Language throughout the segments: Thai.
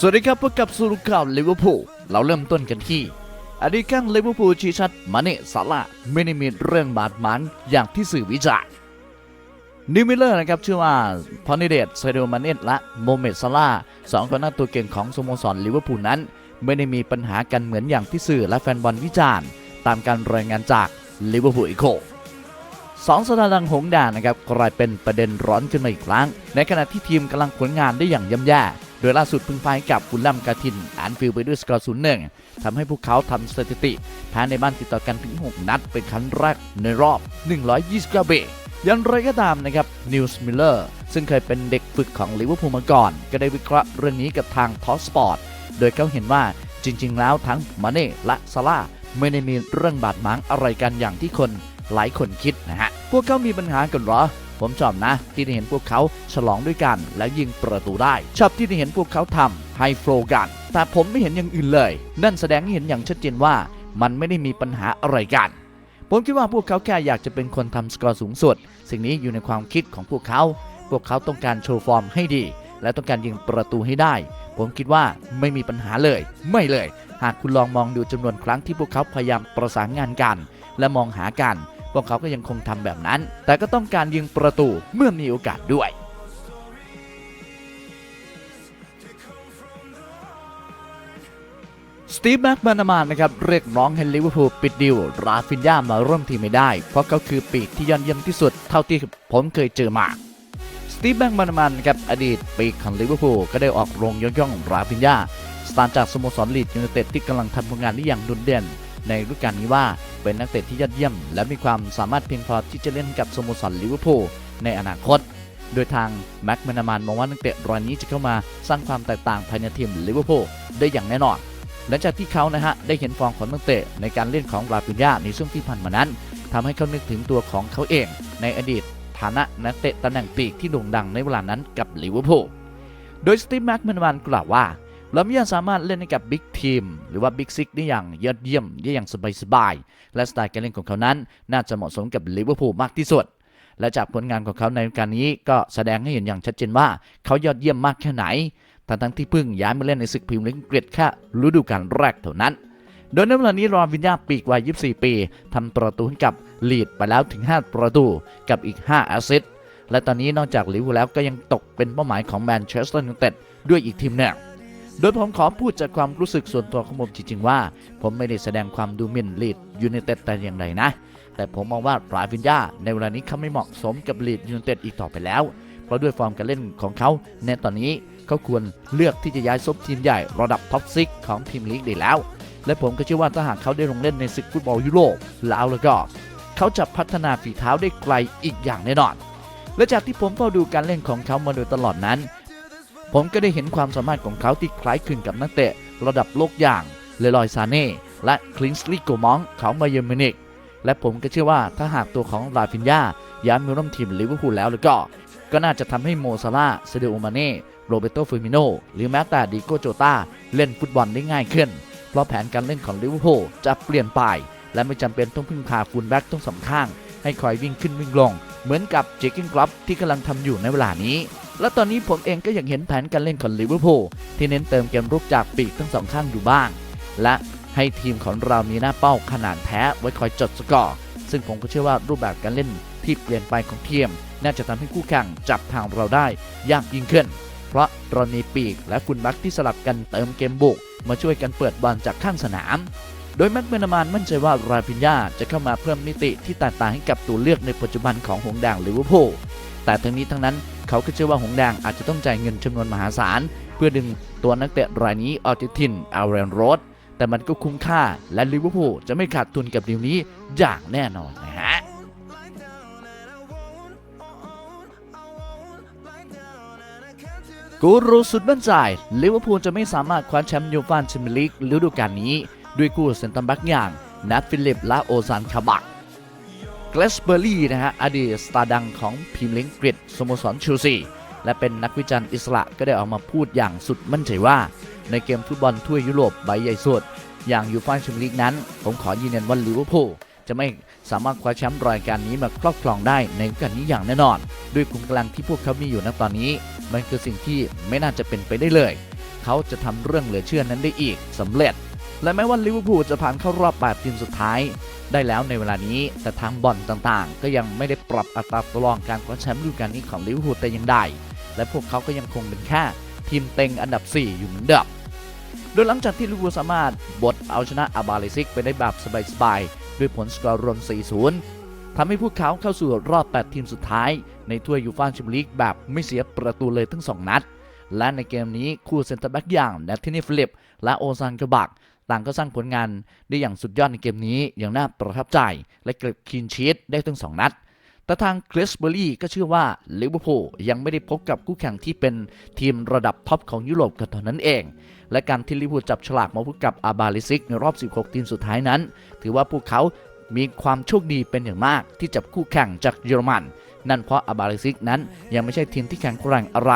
สวัสดีครับพบกับสุรุข่าวลิเวอร์พูลเราเริ่มต้นกันที่อดีตข้งลิเวอร์พูลชี้ชัดมาเนซาลาไม่ได้มีเรื่องบาดหมางอย่างที่สื่อวิจารณ์นิวมิลเลอร์นะครับเชื่อว่าพอนิเดตเซโดมาเนตและโมเมดซาลาสองคนหน้าตัวเก่งของสโมสรลิเวอร์พูลนั้น ไม่ได้มีปัญหากันเหมือนอย่างที่สื่อและแฟนบอลวิจารณ์ ตามการรายงานจากลิเวอร์พูลอีโคสองสถาดังหงส์แดงนะครับกลายเป็นประเด็นร้อนขึ้นมาอีกครั้ง ในขณะที่ทีมกำลังผลงานได้อย่างย่ำแย่ โดยล่าสุดพึ่งพ่ายกับฟุลลัมกาทินแอนฟิลไปด้วยสกอร์ศูนย์หนึ่งทำให้พวกเขาทำสถิติแพ้ในบ้านติดต่อกันถึง 6 นัด เป็นครั้งแรกในรอบ 129 เบยังไรก็ตามนะครับนิวส์มิลเลอร์ซึ่งเคยเป็นเด็กฝึกของลิเวอร์พูลมาก่อน ก็ได้วิเคราะห์เรื่องนี้กับทางทอสปอร์ตโดยเขาเห็นว่าจริง ๆ แล้วทั้งมาเน่และซาร่าไม่ได้มีเรื่องบาดหมางอะไรกันอย่างที่คนหลายคนคิดนะฮะ พวกเขามีปัญหากันหรอ ผมชอบนะ ที่ได้เห็นพวกเขาฉลองด้วยกัน แล้วยิงประตูได้ ชอบที่ได้เห็นพวกเขาทำไฮโฟลกัน แต่ผมไม่เห็นอย่างอื่นเลย นั่นแสดงให้เห็นอย่างชัดเจนว่ามันไม่ได้มีปัญหาอะไรกัน ผมคิดว่าพวกเขาแค่อยากจะเป็นคนทำสกอร์สูงสุด สิ่งนี้อยู่ในความคิดของพวกเขา พวกเขาต้องการโชว์ฟอร์มให้ดี และต้องการยิงประตูให้ได้ ผมคิดว่าไม่มีปัญหาเลย ไม่เลย หากคุณลองมองดูจำนวนครั้งที่พวกเขาพยายามประสานงานกัน และมองหากัน พวกเขาก็ยังคงทำแบบนั้น แต่ก็ต้องการยิงประตูเมื่อมีโอกาสด้วยสตีฟแม็กมานามานนะครับเรียกร้องให้ลิเวอร์พูลปิดดิวราฟินยามาร่วมทีมไม่ได้ เพราะเขาคือปีกที่ยอดเยี่ยมที่สุดเท่าที่ผมเคยเจอมาสตีฟแม็กมานามานครับอดีตปีกของลิเวอร์พูลก็ได้ออกโรงย่องๆราฟินยาสตาร์จากสโมสรลีดยูไนเต็ดที่กำลังทำผลงานได้อย่างดุนเด่นในฤดูกาลนี้ว่า เป็นนักเตะที่ยอดเยี่ยม และมีความสามารถเพียงพอที่จะเล่นกับสโมสรลิเวอร์พูลในอนาคต โดยทางแม็กมานามานมองว่านักเตะรายนี้จะเข้ามาสร้างความแตกต่างภายในทีมลิเวอร์พูลได้อย่างแน่นอน หลังจากที่เขานะฮะได้เห็นฟอร์มของนักเตะในการเล่นของราฟินยาในช่วงที่ผ่านมานั้นทำให้เขานึกถึงตัวของเขาเอง ในอดีตฐานะนักเตะตำแหน่งปีกที่โด่งดังในเวลานั้นกับลิเวอร์พูล โดยสตีฟแม็กแมนวันกล่าวว่า เราม่ยังสามารถเล่นให้กับบิ๊กทีมหรือว่าบิ๊กซิกได้อย่างยอดเยี่ยมได้อย่างสบายๆและสไตล์การเล่นของเขานั้น น่าจะเหมาะสมกับลิเวอร์พูลมากที่สุด และจากผลงานของเขาในกาลนี้ก็แสดงให้เห็นอย่างชัดเจนว่าเขายอดเยี่ยมมากแค่ไหนทั้งทั้งที่เพิ่งย้ายมาเล่นในศึกพรีเมียร์ลีกอังกฤษแค่ฤดูกาลแรกเท่านั้น โดยในเวลานี้รอวินญาปีกวัย 24 ปีทำประตูให้กับลีดไปแล้วถึง 5 ประตูกับอีก 5 แอสซิสต์และตอนนี้นอกจากลิเวอร์พูลแล้วก็ยังตกเป็นเป้าหมายของแมนเชสเตอร์ยูไนเต็ดด้วยอีกทีมหนึ่ง โดยผมขอพูดจากความรู้สึกส่วนตัวของผมจริงๆว่า ผมไม่ได้แสดงความดูหมิ่นลีดยูไนเต็ดแต่อย่างใดนะ แต่ผมมองว่าราฟินญาในเวลานี้เขาไม่เหมาะสมกับลีดยูไนเต็ดอีกต่อไปแล้ว เพราะด้วยฟอร์มการเล่นของเขาในตอนนี้เขาควรเลือกที่จะย้ายซบทีมใหญ่ระดับท็อปซิกของพรีเมียร์ลีกได้แล้ว และผมก็เชื่อว่าถ้าหากเขาได้ลงเล่นในศึกฟุตบอลยุโรปแล้วแล้วก็ เขาจะพัฒนาฝีเท้าได้ไกลอีกอย่างแน่นอนและจากที่ผมเฝ้าดูการเล่นของเขามาโดยตลอดนั้น ผมก็ได้เห็นความสามารถของเขาที่คล้ายคลึงกับนักเตะระดับโลกอย่างเลลอยซาเน่และคลินส์ลีโกมองของไบเยอร์มินิกและผมก็เชื่อว่าถ้าหากตัวของลาฟินยาย้ายมาร่วมทีมลิเวอร์พูลแล้วแล้วก็ ก็น่าจะทำให้โมซาลาเซเดโอมาเน่โรเบโตฟอร์มิโนหรือแม้แต่ดิโกโจตาเล่นฟุตบอลได้ง่ายขึ้น เพราะแผนการเล่นของลิเวอร์พูลจะเปลี่ยนไป และไม่จำเป็นต้องพึ่งพาฟูลแบ็กต้องสองข้าง ให้คอยวิ่งขึ้นวิ่งลง เหมือนกับเจคิงกลับที่กำลังทำอยู่ในเวลานี้ และตอนนี้ผมเองก็ยังเห็นแผนการเล่นของลิเวอร์พูลที่เน้นเติมเกมรุกจากปีกทั้งสองข้างอยู่บ้าง และให้ทีมของเรามีหน้าเป้าขนาดแท้ไว้คอยจดสกอร์ ซึ่งผมก็เชื่อว่ารูปแบบการเล่นที่เปลี่ยนไปของทีม น่าจะทำให้คู่แข่งจับทางเราได้ยากยิ่งขึ้น เพราะเรามีปีกและฟุลแบ็กที่สลับกันเติมเกมบุก มาช่วยกันเปิดบอลจากข้างสนาม โดยแม็กเมนามานมั่นใจว่าราฟินยาจะเข้ามาเพิ่มมิติที่แตกต่างให้กับตัวเลือกในปัจจุบันของหงส์แดงลิเวอร์พูลแต่ทั้งนี้ทั้งนั้น เขาก็เชื่อว่าหงแดงอาจจะต้องจ่ายเงินจำนวนมหาศาล เพื่อดึงตัวนักเตะรายนี้ออกจากถิ่นอาร์เรนโรดแต่มันก็คุ้มค่าและลิเวอร์พูลจะไม่ขาดทุนกับดีลนี้อย่างแน่นอนนะฮะกูรู้สุดมั่นใจลิเวอร์พูลจะไม่สามารถคว้าแชมป์ยูฟ่าแชมเปี้ยนลีกฤดูกาลนี้ ด้วยคู่เซนตัมแบ็กอย่างนัทฟิลิปและโอซานคาบัก เกรสเบอร์รี่นะฮะอดีตสตาร์ดังของพรีเมียร์ลีกอังกฤษสโมสรเชลซีและเป็นนักวิจารณ์อิสระก็ได้ออกมาพูดอย่างสุดมั่นใจว่า ในเกมฟุตบอลถ้วยยุโรปใบใหญ่สุด อย่างยูฟ่าแชมเปี้ยนลีกนั้น ผมขอยืนยันว่าลิเวอร์พูลจะไม่สามารถคว้าแชมป์รายการนี้มาครอบครองได้ในกาลนี้อย่างแน่นอน ด้วยขุมกำลังที่พวกเขามีอยู่ณตอนนี้ มันคือสิ่งที่ไม่น่าจะเป็นไปได้เลย เขาจะทำเรื่องเหลือเชื่อนั้นได้อีกสำเร็จ และแม้ว่าลิเวอร์พูลจะผ่านเข้ารอบ8ทีมสุดท้าย ได้แล้วในเวลานี้แต่ทางบอลต่างๆ ก็ยังไม่ได้ปรับอัตราตัวรองการคว้าแชมป์ฤดูกาลนี้ของลิเวอร์พูลแต่ยังใดและพวกเขาก็ยังคงเป็นแค่ทีมเต็งอันดับ 4 อยู่เหมือนเดิมโดยหลังจากที่ลิเวอร์พูลสามารถบดเอาชนะอาบาเลซิกไปได้แบบสบายๆด้วยผลสกอร์รวม 4-0ทำให้พวกเขาเข้าสู่รอบ 8 ทีมสุดท้าย ในถ้วยยูฟ่าแชมเปี้ยนลีกแบบไม่เสียประตูเลยทั้ง 2 นัดและในเกมนี้คู่เซนเตอร์แบ็กอย่างแนทเทนี่ฟิลิป และโอซานกบัก ต่างก็สร้างผลงานได้อย่างสุดยอดในเกมนี้อย่างน่าประทับใจ และเก็บคีนชีตได้ทั้ง2 นัด แต่ทางคริสเบอรี่ก็เชื่อว่าลิเวอร์พูลยังไม่ได้พบกับคู่แข่งที่เป็นทีมระดับท็อปของยุโรปกันเท่านั้นเอง และการที่ลิเวอร์พูลจับฉลากมาพบกับอาบาลิซิกในรอบ 16 ทีมสุดท้ายนั้น ถือว่าพวกเขามีความโชคดีเป็นอย่างมากที่จับคู่แข่งจากเยอรมัน นั่นเพราะอาบาลิซิกนั้นยังไม่ใช่ทีมที่แข็งแกร่งอะไร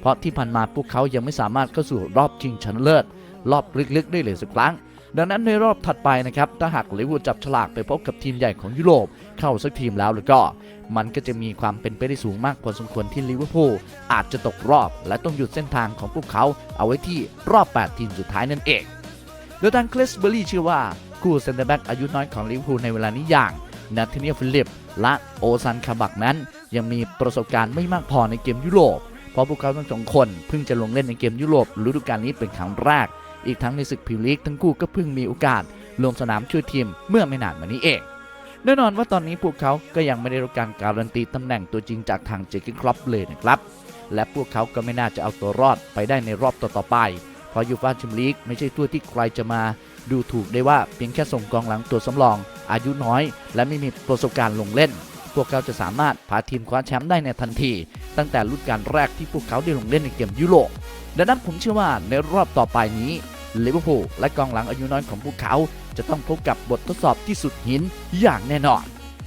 เพราะที่ผ่านมาพวกเขายังไม่สามารถเข้าสู่รอบชิงชนะเลิศ รอบลึกๆได้เลยสักครั้ง ดังนั้นในรอบถัดไปนะครับ ถ้าหากลิเวอร์พูลจับฉลากไปพบกับทีมใหญ่ของยุโรปเข้าสักทีมแล้วแล้วก็ มันก็จะมีความเป็นไปได้สูงมากพอสมควรที่ลิเวอร์พูลอาจจะตกรอบ และต้องหยุดเส้นทางของพวกเขาเอาไว้ที่รอบ 8 ทีมสุดท้ายนั่นเองโดยทางคริสเบอรี่เชื่อว่าคู่เซนเตอร์แบ็กอายุน้อยของลิเวอร์พูลในเวลานี้อย่างนาธาเนียฟิลิปและโอซันคาบักนั้น ยังมีประสบการณ์ไม่มากพอในเกมยุโรป เพราะพวกเขาทั้งสองคนเพิ่งจะลงเล่นในเกมยุโรปฤดูกาลนี้เป็นครั้งแรก อีกทั้งในศึกพรีเมียร์ลีกทั้งคู่ก็เพิ่งมีโอกาสลงสนามช่วยทีมเมื่อไม่นานมานี้เอง แน่นอนว่าตอนนี้พวกเขาก็ยังไม่ได้รับการการันตีตำแหน่งตัวจริงจากทางเจคินครอปเลยนะครับ และพวกเขาก็ไม่น่าจะเอาตัวรอดไปได้ในรอบต่อๆไป เพราะยูฟ่าแชมเปี้ยนลีกไม่ใช่ตัวที่ใครจะมา ดูถูกได้ว่าเพียงแค่ส่งกองหลังตัวสำรอง อายุน้อย และไม่มีประสบการณ์ลงเล่น พวกเขาจะสามารถพาทีมคว้าแชมป์ได้ในทันที ตั้งแต่ฤดูกาลแรกที่พวกเขาได้ลงเล่นในเกมยุโรปดังนั้นผมเชื่อว่าในรอบต่อไปนี้ ลิเวอร์พูลและกองหลังอายุน้อยของพวกเขา จะต้องพบกับบททดสอบที่สุดหินอย่างแน่นอน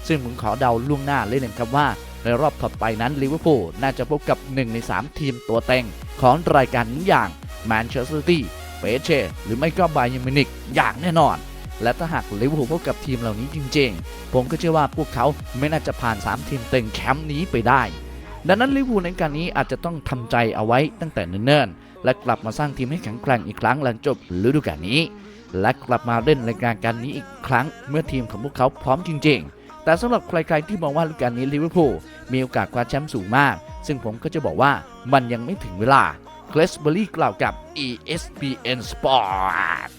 ซึ่งผมขอเดาล่วงหน้าเลยนะครับว่า ในรอบถัดไปนั้นลิเวอร์พูลน่าจะพบกับ 1 ใน 3 ทีมตัวเต็งของรายการนี้อย่างแมนเชสเตอร์ซิตี้เปเช่หรือไม่ก็ไบเยร์นมินิกอย่างแน่นอน และถ้าหากลิเวอร์พูลพบกับทีมเหล่านี้จริง ๆ ผมก็เชื่อว่าพวกเขาไม่น่าจะผ่าน 3 ทีมเต็งแชมป์นี้ไปได้ดังนั้นลิเวอร์พูลในการนี้อาจจะต้องทำใจเอาไว้ตั้งแต่เนิ่นๆ และกลับมาสร้างทีมให้แข็งแกร่งอีกครั้งหลังจบฤดูกาลนี้ และกลับมาเล่นรายการการนี้อีกครั้งเมื่อทีมของพวกเขาพร้อมจริง ๆ แต่สำหรับใครๆที่มองว่าฤดูกาลนี้ลิเวอร์พูลมีโอกาสคว้าแชมป์สูงมาก ซึ่งผมก็จะบอกว่ามันยังไม่ถึงเวลาเคลสเบอรี่กล่าวกับ ESPN Sport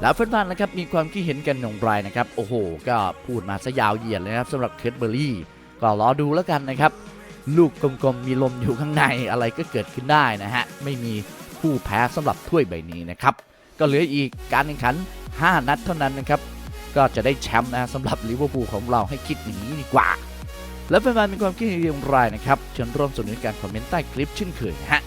แล้วแฟนๆนะครับมีความคิดเห็นกันอย่างไรนะครับ โอ้โห ก็พูดมาซะยาวเหยียดเลยครับสำหรับเคสเบอรี่ ก็รอดูแล้วกันนะครับ ลูกกลมๆ มีลมอยู่ข้างในอะไรก็เกิดขึ้นได้นะฮะ ไม่มีผู้แพ้สำหรับถ้วยใบนี้นะครับ ก็เหลืออีกการแข่งขัน 5 นัดเท่านั้นนะครับ ก็จะได้แชมป์นะสำหรับลิเวอร์พูลของเราให้คิดอย่างนี้ดีกว่า แล้วแฟนๆมีความคิดเห็นอย่างไรนะครับเชิญร่วมสนุนการคอมเมนต์ใต้คลิปเช่นเคยนะฮะ